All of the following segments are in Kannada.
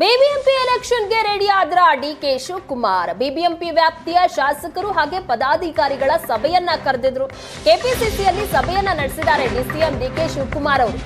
ಬಿಬಿಎಂಪಿ ಎಲೆಕ್ಷನ್ಗೆ ರೆಡಿ ಆದ್ರ ಡಿಕೆ ಶಿವಕುಮಾರ್. ಬಿಬಿಎಂಪಿ ವ್ಯಾಪ್ತಿಯ ಶಾಸಕರು ಹಾಗೆ ಪದಾಧಿಕಾರಿಗಳ ಸಭೆಯನ್ನ ಕರೆದಿದ್ರು. ಕೆಪಿಸಿಸಿಯಲ್ಲಿ ಸಭೆಯನ್ನ ನಡೆಸಿದ್ದಾರೆ ಡಿಸಿಎಂ ಡಿಕೆ ಶಿವಕುಮಾರ್ ಅವರು.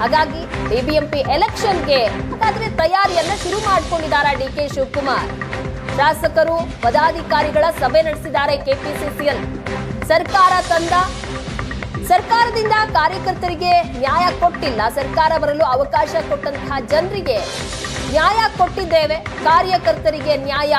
ಹಾಗಾಗಿ ಬಿಬಿಎಂಪಿ ಎಲೆಕ್ಷನ್ಗೆ ಹಾಗಾದ್ರೆ ತಯಾರಿಯನ್ನ ಶುರು ಮಾಡ್ಕೊಂಡಿದ್ದಾರೆ ಡಿಕೆ ಶಿವಕುಮಾರ್? ಶಾಸಕರು, ಪದಾಧಿಕಾರಿಗಳ ಸಭೆ ನಡೆಸಿದ್ದಾರೆ ಕೆಪಿಸಿಸಿಯಲ್ಲಿ. ಸರ್ಕಾರ ತಂದ, ಸರ್ಕಾರದಿಂದ ಕಾರ್ಯಕರ್ತರಿಗೆ ನ್ಯಾಯ ಕೊಟ್ಟಿಲ್ಲ. ಸರ್ಕಾರ ಬರಲು ಅವಕಾಶ ಕೊಟ್ಟಂತಹ ಜನರಿಗೆ ನ್ಯಾಯ ಕೊಟ್ಟಿದ್ದೇವೆ. ಕಾರ್ಯಕರ್ತರಿಗೆ ನ್ಯಾಯ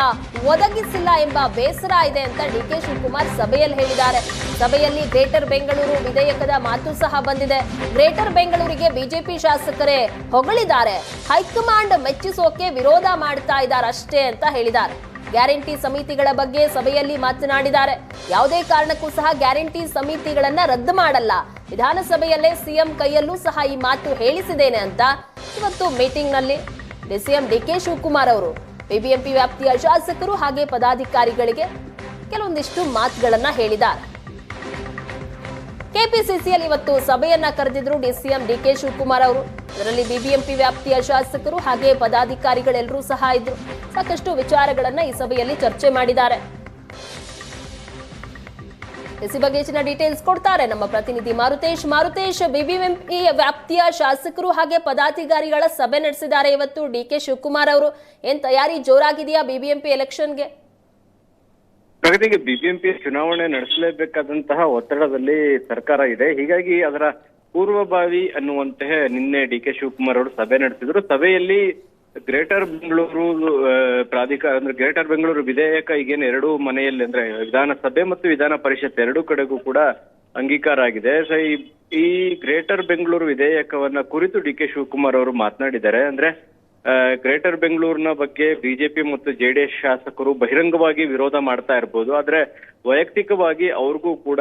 ಒದಗಿಸಿಲ್ಲ ಎಂಬ ಬೇಸರ ಇದೆ ಅಂತ ಡಿ ಕೆ ಶಿವಕುಮಾರ್ ಸಭೆಯಲ್ಲಿ ಹೇಳಿದ್ದಾರೆ. ಸಭೆಯಲ್ಲಿ ಗ್ರೇಟರ್ ಬೆಂಗಳೂರು ವಿಧೇಯಕದ ಮಾತು ಸಹ ಬಂದಿದೆ. ಗ್ರೇಟರ್ ಬೆಂಗಳೂರಿಗೆ ಬಿಜೆಪಿ ಶಾಸಕರೇ ಹೊಗಳಿದ್ದಾರೆ. ಹೈಕಮಾಂಡ್ ಮೆಚ್ಚಿಸೋಕೆ ವಿರೋಧ ಮಾಡ್ತಾ ಇದ್ದಾರೆ ಅಷ್ಟೇ ಅಂತ ಹೇಳಿದ್ದಾರೆ. ಗ್ಯಾರಂಟಿ ಸಮಿತಿಗಳ ಬಗ್ಗೆ ಸಭೆಯಲ್ಲಿ ಮಾತನಾಡಿದ್ದಾರೆ. ಯಾವುದೇ ಕಾರಣಕ್ಕೂ ಸಹ ಗ್ಯಾರಂಟಿ ಸಮಿತಿಗಳನ್ನ ರದ್ದು ಮಾಡಲ್ಲ. ವಿಧಾನಸಭೆಯಲ್ಲೇ ಸಿಎಂ ಕೈಯಲ್ಲೂ ಸಹ ಈ ಮಾತು ಹೇಳಿಸಿದ್ದೇನೆ ಅಂತ ಇವತ್ತು ಮೀಟಿಂಗ್ ನಲ್ಲಿ ಸಿಎಂ ಡಿ ಕೆ ಶಿವಕುಮಾರ್ ಅವರು. ಬಿಬಿಎಂಪಿ ವ್ಯಾಪ್ತಿಯ ಶಾಸಕರು ಹಾಗೆ ಪದಾಧಿಕಾರಿಗಳಿಗೆ ಕೆಲವೊಂದಿಷ್ಟು ಮಾತುಗಳನ್ನ ಹೇಳಿದ್ದಾರೆ. ಕೆಪಿಸಿಸಿಯಲ್ಲಿ ಇವತ್ತು ಸಭೆಯನ್ನ ಕರೆದಿದ್ರು ಡಿಸಿಎಂ ಡಿಕೆ ಶಿವಕುಮಾರ್ ಅವರು. ಅದರಲ್ಲಿ ಬಿಬಿಎಂಪಿ ವ್ಯಾಪ್ತಿಯ ಶಾಸಕರು ಹಾಗೆ ಪದಾಧಿಕಾರಿಗಳೆಲ್ಲರೂ ಸಹ ಇದ್ರು. ಸಾಕಷ್ಟು ವಿಚಾರಗಳನ್ನ ಈ ಸಭೆಯಲ್ಲಿ ಚರ್ಚೆ ಮಾಡಿದ್ದಾರೆ. ಈ ಬಗ್ಗೆ ಹೆಚ್ಚಿನ ಡೀಟೇಲ್ಸ್ ಕೊಡ್ತಾರೆ ನಮ್ಮ ಪ್ರತಿನಿಧಿ ಮಾರುತೇಶ್. ಮಾರುತೇಶ್ ಬಿಬಿಎಂಪಿ ವ್ಯಾಪ್ತಿಯ ಶಾಸಕರು ಹಾಗೆ ಪದಾಧಿಕಾರಿಗಳ ಸಭೆ ನಡೆಸಿದ್ದಾರೆ ಇವತ್ತು ಡಿ ಕೆ ಶಿವಕುಮಾರ್ ಅವರು. ಏನ್ ತಯಾರಿ ಜೋರಾಗಿದೆಯಾ ಬಿಬಿಎಂಪಿ ಎಲೆಕ್ಷನ್ಗೆ? ಪ್ರಗತಿಗೆ ಬಿಬಿಎಂಪಿ ಚುನಾವಣೆ ನಡೆಸಲೇಬೇಕಾದಂತಹ ಒತ್ತಡದಲ್ಲಿ ಸರ್ಕಾರ ಇದೆ. ಹೀಗಾಗಿ ಅದರ ಪೂರ್ವಭಾವಿ ಅನ್ನುವಂತಹ ನಿನ್ನೆ ಡಿ ಕೆ ಶಿವಕುಮಾರ್ ಅವರು ಸಭೆ ನಡೆಸಿದ್ರು. ಸಭೆಯಲ್ಲಿ ಗ್ರೇಟರ್ ಬೆಂಗಳೂರು ಪ್ರಾಧಿಕಾರ ಅಂದ್ರೆ ಗ್ರೇಟರ್ ಬೆಂಗಳೂರು ವಿಧೇಯಕ ಈಗೇನು ಎರಡು ಮನೆಯಲ್ಲಿ, ಅಂದ್ರೆ ವಿಧಾನಸಭೆ ಮತ್ತು ವಿಧಾನ ಪರಿಷತ್ ಎರಡೂ ಕಡೆಗೂ ಕೂಡ ಅಂಗೀಕಾರ ಆಗಿದೆ. ಸೊ ಈ ಗ್ರೇಟರ್ ಬೆಂಗಳೂರು ವಿಧೇಯಕವನ್ನ ಕುರಿತು ಡಿ ಕೆ ಶಿವಕುಮಾರ್ ಅವರು ಮಾತನಾಡಿದ್ದಾರೆ. ಅಂದ್ರೆ ಗ್ರೇಟರ್ ಬೆಂಗಳೂರಿನ ಬಗ್ಗೆ ಬಿಜೆಪಿ ಮತ್ತು ಜೆಡಿಎಸ್ ಶಾಸಕರು ಬಹಿರಂಗವಾಗಿ ವಿರೋಧ ಮಾಡ್ತಾ ಇರ್ಬೋದು. ಆದ್ರೆ, ವೈಯಕ್ತಿಕವಾಗಿ ಅವ್ರಿಗೂ ಕೂಡ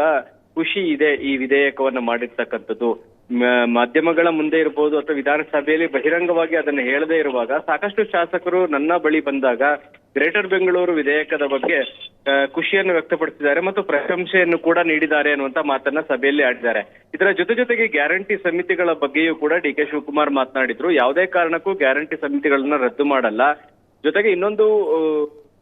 ಖುಷಿ ಇದೆ ಈ ವಿಧೇಯಕವನ್ನ ಮಾಡಿರ್ತಕ್ಕಂಥದ್ದು. ಮಾಧ್ಯಮಗಳ ಮುಂದೆ ಇರ್ಬೋದು ಅಥವಾ ವಿಧಾನಸಭೆಯಲ್ಲಿ ಬಹಿರಂಗವಾಗಿ ಅದನ್ನು ಹೇಳದೇ ಇರುವಾಗ ಸಾಕಷ್ಟು ಶಾಸಕರು ನನ್ನ ಬಳಿ ಬಂದಾಗ ಗ್ರೇಟರ್ ಬೆಂಗಳೂರು ವಿಧೇಯಕದ ಬಗ್ಗೆ ಖುಷಿಯನ್ನು ವ್ಯಕ್ತಪಡಿಸಿದ್ದಾರೆ ಮತ್ತು ಪ್ರಶಂಸೆಯನ್ನು ಕೂಡ ನೀಡಿದ್ದಾರೆ ಅನ್ನುವಂತ ಮಾತನ್ನ ಸಭೆಯಲ್ಲಿ ಆಡಿದ್ದಾರೆ. ಇದರ ಜೊತೆ ಜೊತೆಗೆ ಗ್ಯಾರಂಟಿ ಸಮಿತಿಗಳ ಬಗ್ಗೆಯೂ ಕೂಡ ಡಿ ಕೆ ಶಿವಕುಮಾರ್ ಮಾತನಾಡಿದ್ರು. ಯಾವುದೇ ಕಾರಣಕ್ಕೂ ಗ್ಯಾರಂಟಿ ಸಮಿತಿಗಳನ್ನ ರದ್ದು ಮಾಡಲ್ಲ. ಜೊತೆಗೆ ಇನ್ನೊಂದು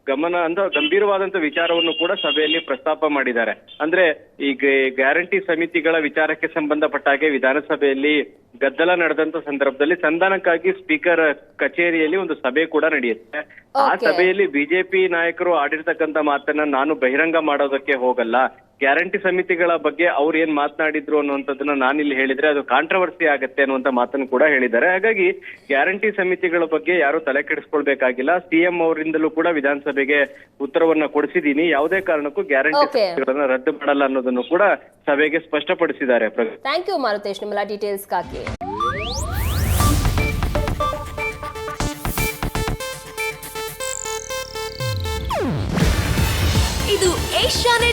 ಗಮನ ಅಂದ್ರೆ ಗಂಭೀರವಾದಂತ ವಿಚಾರವನ್ನು ಕೂಡ ಸಭೆಯಲ್ಲಿ ಪ್ರಸ್ತಾಪ ಮಾಡಿದ್ದಾರೆ. ಅಂದ್ರೆ ಈ ಗ್ಯಾರಂಟಿ ಸಮಿತಿಗಳ ವಿಚಾರಕ್ಕೆ ಸಂಬಂಧಪಟ್ಟ ಹಾಗೆ ವಿಧಾನಸಭೆಯಲ್ಲಿ ಗದ್ದಲ ನಡೆದಂತ ಸಂದರ್ಭದಲ್ಲಿ ಸಂಧಾನಕ್ಕಾಗಿ ಸ್ಪೀಕರ್ ಕಚೇರಿಯಲ್ಲಿ ಒಂದು ಸಭೆ ಕೂಡ ನಡೆಯುತ್ತೆ. ಆ ಸಭೆಯಲ್ಲಿ ಬಿಜೆಪಿ ನಾಯಕರು ಆಡಿರ್ತಕ್ಕಂತ ಮಾತನ್ನ ನಾನು ಬಹಿರಂಗ ಮಾಡೋದಕ್ಕೆ ಹೋಗಲ್ಲ. ಗ್ಯಾರಂಟಿ ಸಮಿತಿಗಳ ಬಗ್ಗೆ ಅವ್ರು ಏನ್ ಮಾತನಾಡಿದ್ರು ಅನ್ನುವಂಥದ್ದನ್ನ ನಾನಿಲ್ಲಿ ಹೇಳಿದ್ರೆ ಅದು ಕಾಂಟ್ರವರ್ಸಿ ಆಗತ್ತೆ ಅನ್ನುವಂತ ಮಾತನ್ನು ಕೂಡ ಹೇಳಿದ್ದಾರೆ. ಹಾಗಾಗಿ ಗ್ಯಾರಂಟಿ ಸಮಿತಿಗಳ ಬಗ್ಗೆ ಯಾರು ತಲೆ ಕೆಡಿಸ್ಕೊಳ್ಬೇಕಾಗಿಲ್ಲ. ಸಿಎಂ ಅವರಿಂದಲೂ ಕೂಡ ವಿಧಾನಸಭೆಗೆ ಉತ್ತರವನ್ನ ಕೊಡಿಸಿದೀನಿ. ಯಾವುದೇ ಕಾರಣಕ್ಕೂ ಗ್ಯಾರಂಟಿ. ಸಮಿತಿಗಳನ್ನ ರದ್ದು ಮಾಡಲ್ಲ ಅನ್ನೋದನ್ನು ಕೂಡ ಸಭೆಗೆ ಸ್ಪಷ್ಟಪಡಿಸಿದ್ದಾರೆ. Thank you Maruthesh. ನಿಮ್ಮೆಲ್ಲ ಡೀಟೇಲ್ಸ್ಗಾಗಿ ಇದು ಏಷ್ಯಾನೆಟ್